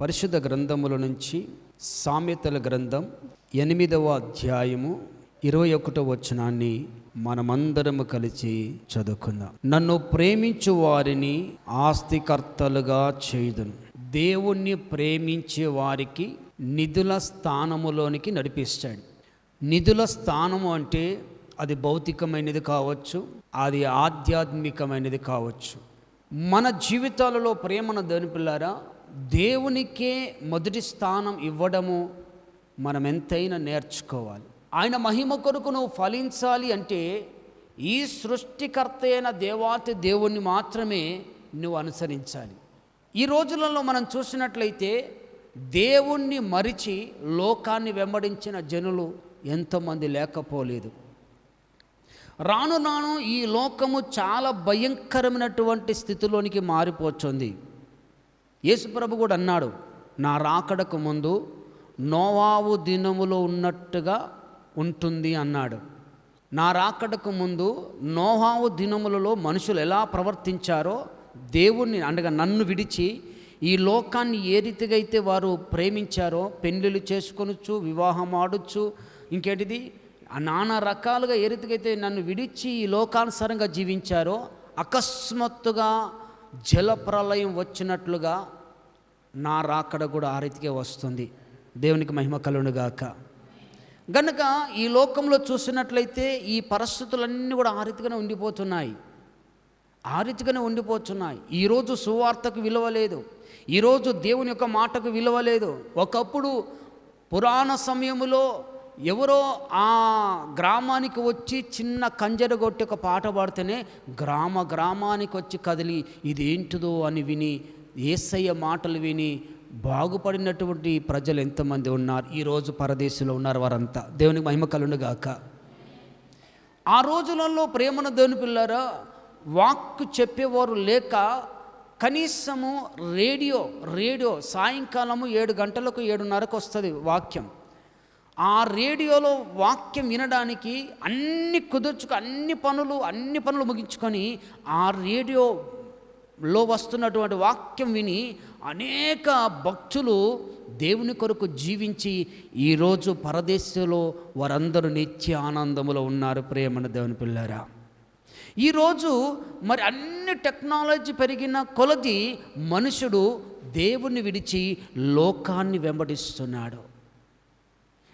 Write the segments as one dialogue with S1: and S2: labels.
S1: పరిశుద్ధ గ్రంథముల నుంచి సామెతల గ్రంథం ఎనిమిదవ అధ్యాయము ఇరవై ఒకటో వచనాన్ని మనమందరము కలిసి చదువుకుందాం. నన్ను ప్రేమించు వారిని ఆస్తికర్తలుగా చేయుదును. దేవుణ్ణి ప్రేమించే వారికి నిధుల స్థానములోనికి నడిపిస్తాడు. నిధుల స్థానము అంటే అది భౌతికమైనది కావచ్చు అది ఆధ్యాత్మికమైనది కావచ్చు. మన జీవితాలలో ప్రేమను దనిపిల్లారా దేవునికే మొదటి స్థానం ఇవ్వడము మనం ఎంతైనా నేర్చుకోవాలి. ఆయన మహిమ కొరకు నువ్వు ఫలించాలి అంటే ఈ సృష్టికర్త అయిన దేవాతి దేవుణ్ణి మాత్రమే నువ్వు అనుసరించాలి. ఈ రోజులలో మనం చూసినట్లయితే దేవుణ్ణి మరిచి లోకాన్ని వెంబడించిన జనులు ఎంతమంది లేకపోలేదు. రాను రాను ఈ లోకము చాలా భయంకరమైనటువంటి స్థితిలోనికి మారిపోతుంది. యేసుప్రభు కూడా అన్నాడు నా రాకడకు ముందు నోవావు దినములో ఉన్నట్టుగా ఉంటుంది అన్నాడు. నా రాకడకు ముందు నోవావు దినములలో మనుషులు ఎలా ప్రవర్తించారో దేవుణ్ణి అనగా నన్ను విడిచి ఈ లోకాన్ని ఏ రీతిగా అయితే వారు ప్రేమించారో పెళ్ళిళ్ళు చేసుకొనొచ్చు వివాహం ఆడొచ్చు ఇంకేటిది? నానా రకాలుగా ఏ రీతిగా అయితే నన్ను విడిచి ఈ లోకానుసారంగా జీవించారో అకస్మాత్తుగా జలప్రలయం వచ్చినట్లుగా నా రాకడ కూడా ఆ రీతికే వస్తుంది. దేవునికి మహిమ కలునుగాక గనుక ఈ లోకంలో చూసినట్లయితే ఈ పరిస్థితులన్నీ కూడా ఆ రీతిగానే ఉండిపోతున్నాయి. ఆ రీతిగానే ఉండిపోతున్నాయి. ఈరోజు సువార్తకు విలువ లేదు. ఈరోజు దేవుని యొక్క మాటకు విలువ లేదు. ఒకప్పుడు పురాణ సమయములో ఎవరో ఆ గ్రామానికి వచ్చి చిన్న కంజర కొట్టి ఒక పాట పాడితేనే గ్రామ గ్రామానికి వచ్చి కదిలి ఇదేంటిదో అని విని ఏసయ్య మాటలు విని బాగుపడినటువంటి ప్రజలు ఎంతమంది ఉన్నారు? ఈరోజు పరదేశంలో ఉన్నారు వారంతా. దేవునికి మహిమ కలుండుగాక ఆ రోజులలో ప్రేమను దేవుని పిల్లారా వాక్కు చెప్పేవారు లేక కనీసము రేడియో రేడియో సాయంకాలము ఏడు గంటలకు ఏడున్నరకు వస్తుంది వాక్యం. ఆ రేడియోలో వాక్యం వినడానికి అన్ని కుదుర్చుకు అన్ని పనులు అన్ని పనులు ముగించుకొని ఆ రేడియోలో వస్తున్నటువంటి వాక్యం విని అనేక భక్తులు దేవుని కొరకు జీవించి ఈరోజు పరదేశంలో వారందరూ నిత్య ఆనందములో ఉన్నారు. ప్రేమన దేవుని పిల్లారా ఈరోజు మరి అన్ని టెక్నాలజీ పెరిగిన కొలది మనుషుడు దేవుని విడిచి లోకాన్ని వెంబడిస్తున్నాడు.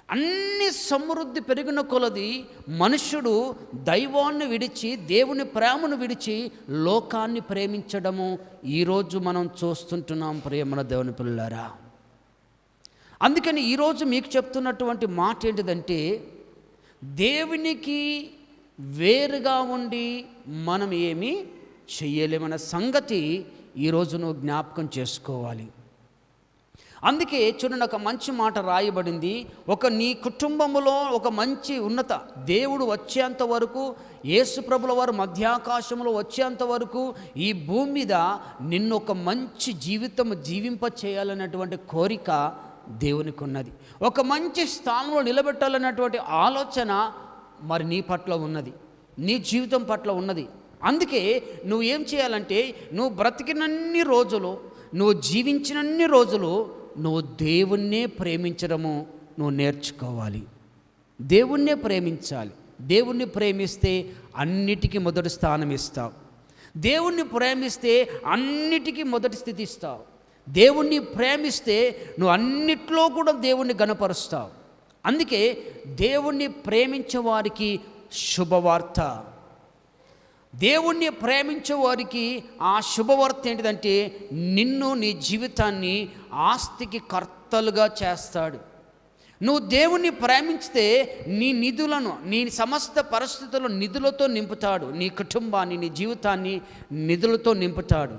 S1: అన్ని సమృద్ధి పెరిగిన కొలది మనుష్యుడు దైవాన్ని విడిచి దేవుని ప్రేమను విడిచి లోకాన్ని ప్రేమించడము ఈరోజు మనం చూస్తుంటున్నాం ప్రేమల దేవుని పిల్లరా అందుకని ఈరోజు మీకు చెప్తున్నటువంటి మాట ఏంటిదంటే దేవునికి వేరుగా ఉండి మనం ఏమి చెయ్యలేమన్న సంగతి ఈరోజు నువ్వు జ్ఞాపకం చేసుకోవాలి. అందుకే చూడండి ఒక మంచి మాట రాయబడింది. ఒక నీ కుటుంబంలో ఒక మంచి ఉన్నత దేవుడు వచ్చేంత వరకు యేసుప్రభుల వారు మధ్యాకాశంలో వచ్చేంత వరకు ఈ భూమి మీద నిన్ను ఒక మంచి జీవితం జీవింప చేయాలన్నటువంటి కోరిక దేవునికి ఉన్నది ఒక మంచి స్థానంలో నిలబెట్టాలన్నటువంటి ఆలోచన మరి నీ పట్ల ఉన్నది. నీ జీవితం పట్ల ఉన్నది. అందుకే నువ్వు ఏం చేయాలంటే నువ్వు బ్రతికినన్ని రోజులు నువ్వు జీవించినన్ని రోజులు నువ్వు దేవుణ్ణే ప్రేమించడము నువ్వు నేర్చుకోవాలి. దేవుణ్ణే ప్రేమించాలి. దేవుణ్ణి ప్రేమిస్తే అన్నిటికీ మొదటి స్థానం ఇస్తావు. దేవుణ్ణి ప్రేమిస్తే అన్నిటికీ మొదటి స్థితి ఇస్తావు. దేవుణ్ణి ప్రేమిస్తే నువ్వు అన్నిట్లో కూడా దేవుణ్ణి గనపరుస్తావు అందుకే దేవుణ్ణి ప్రేమించే వారికి శుభవార్త. దేవుణ్ణి ప్రేమించే వారికి ఆ శుభవార్త ఏంటిదంటే నిన్ను నీ జీవితాన్ని ఆస్తికి కర్తలుగా చేస్తాడు. నువ్వు దేవుణ్ణి ప్రేమించితే నీ నిధులను నీ సమస్త పరిస్థితుల్లో నిధులతో నింపుతాడు. నీ కుటుంబాన్ని నీ జీవితాన్ని నిధులతో నింపుతాడు.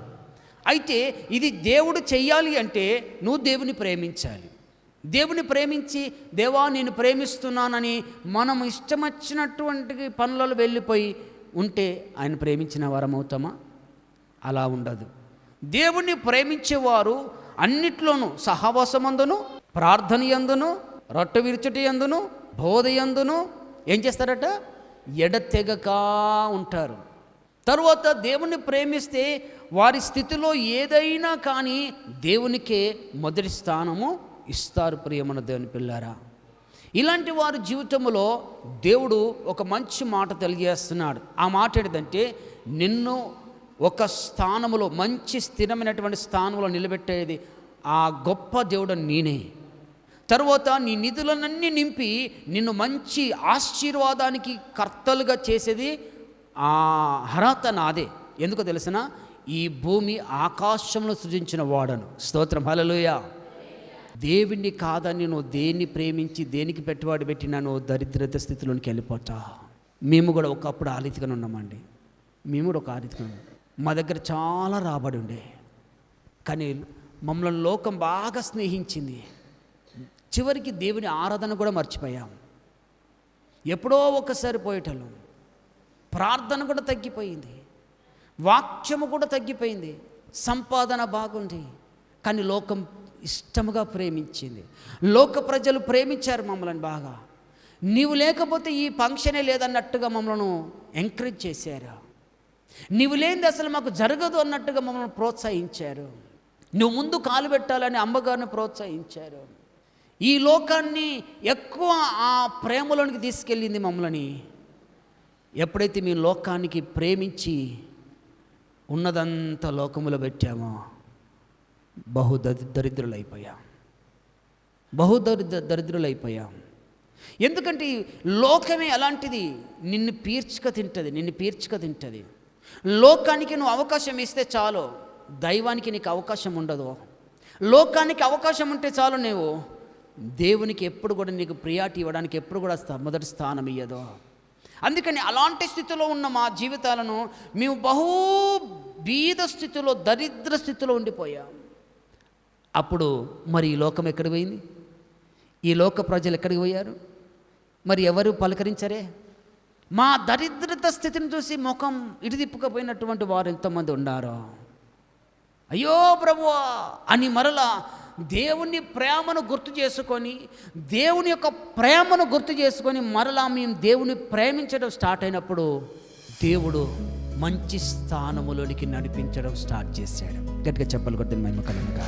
S1: అయితే ఇది దేవుడు చెయ్యాలి అంటే నువ్వు దేవుని ప్రేమించాలి. దేవుని ప్రేమించి దేవా నేను ప్రేమిస్తున్నానని మనం ఇష్టమచ్చినటువంటి పనులలో వెళ్ళిపోయి ఉంటే ఆయన ప్రేమించిన వారం అవుతామా? అలా ఉండదు. దేవుణ్ణి ప్రేమించేవారు అన్నిట్లోనూ సహవాసమందును ప్రార్థన యందును రొట్టె విరుచుటి యందును బోధ ఎందును ఏం చేస్తారట? ఎడతెగక ఉంటారు. తరువాత దేవుణ్ణి ప్రేమిస్తే వారి స్థితిలో ఏదైనా కానీ దేవునికే మొదటి స్థానము ఇస్తారు ప్రియమన దేవుని పిల్లారా. ఇలాంటి వారి జీవితంలో దేవుడు ఒక మంచి మాట తెలియజేస్తున్నాడు. ఆ మాట ఏంటంటే నిన్ను ఒక స్థానములో మంచి స్థిరమైనటువంటి స్థానంలో నిలబెట్టేది ఆ గొప్ప దేవుడు నేనే. తర్వాత నీ నిధులనన్నీ నింపి నిన్ను మంచి ఆశీర్వాదానికి కర్తలుగా చేసేది ఆ అర్హత నాదే. ఎందుకు తెలిసిన ఈ భూమి ఆకాశంలో సృజించిన వాడను. స్తోత్రం. హలలుయా దేవుణ్ణి కాదని నువ్వు దేన్ని ప్రేమించి దేనికి పెట్టుబడి పెట్టినా నువ్వు దరిద్రత స్థితిలోనికి వెళ్ళిపోతా. మేము కూడా ఒకప్పుడు ఆ రీతిగానే ఉన్నామండి. మేము కూడా ఒక ఆ రీతిగా ఉన్నాం. మా దగ్గర చాలా రాబడి ఉండే. కానీ మమ్మల్ని లోకం బాగా స్నేహించింది. చివరికి దేవుని ఆరాధన కూడా మర్చిపోయాం. ఎప్పుడో ఒకసారి పోయేటోళ్ళం. ప్రార్థన కూడా తగ్గిపోయింది. వాక్యము కూడా తగ్గిపోయింది. సంపాదన బాగుంది. కానీ లోకం ఇష్టముగా ప్రేమించింది. లోక ప్రజలు ప్రేమించారు మమ్మల్ని బాగా. నీవు లేకపోతే ఈ ఫంక్షనే లేదన్నట్టుగా మమ్మల్ని ఎంకరేజ్ చేశారు. నీవు లేనిది అసలు మాకు జరగదు అన్నట్టుగా మమ్మల్ని ప్రోత్సహించారు. నువ్వు ముందు కాలు పెట్టాలని అమ్మగారిని ప్రోత్సహించారు. ఈ లోకాన్ని ఎక్కువ ఆ ప్రేమలోనికి తీసుకెళ్ళింది మమ్మల్ని. ఎప్పుడైతే మీ లోకానికి ప్రేమించి ఉన్నదంతా లోకములో పెట్టామో బహు దరి- దరిద్రులైపోయాం బహు దరిద్ర దరిద్రులైపోయాం ఎందుకంటే ఈ లోకమే అలాంటిది. నిన్ను పీర్చుక తింటుంది నిన్ను పీర్చుక తింటుంది. లోకానికి నువ్వు అవకాశం ఇస్తే చాలు. దైవానికి నీకు అవకాశం ఉండదు. లోకానికి అవకాశం ఉంటే చాలు నువ్వు దేవునికి ఎప్పుడు కూడా నీకు ప్రియాటి ఇవ్వడానికి ఎప్పుడు కూడా స్థా మొదటి స్థానం ఇయ్యదు. అందుకని అలాంటి స్థితిలో ఉన్న మా జీవితాలను మేము బహు బీద స్థితిలో దరిద్ర స్థితిలో ఉండిపోయాం. అప్పుడు మరి ఈ లోకం ఎక్కడికి పోయింది? ఈ లోక ప్రజలు ఎక్కడికి పోయారు? మరి ఎవరు పలకరించరే? మా దరిద్రత స్థితిని చూసి ముఖం ఇడిదిప్పుకపోయినటువంటి వారు ఎంతమంది ఉన్నారు అయ్యో ప్రభు అని మరలా దేవుని ప్రేమను గుర్తు చేసుకొని దేవుని యొక్క ప్రేమను గుర్తు చేసుకొని మరలా మేము దేవుని ప్రేమించడం స్టార్ట్ అయినప్పుడు దేవుడు మంచి స్థానములోనికి నడిపించడం స్టార్ట్ చేశాడు. గట్టిగా చెప్పలు కొద్దిన మేము కలనుగా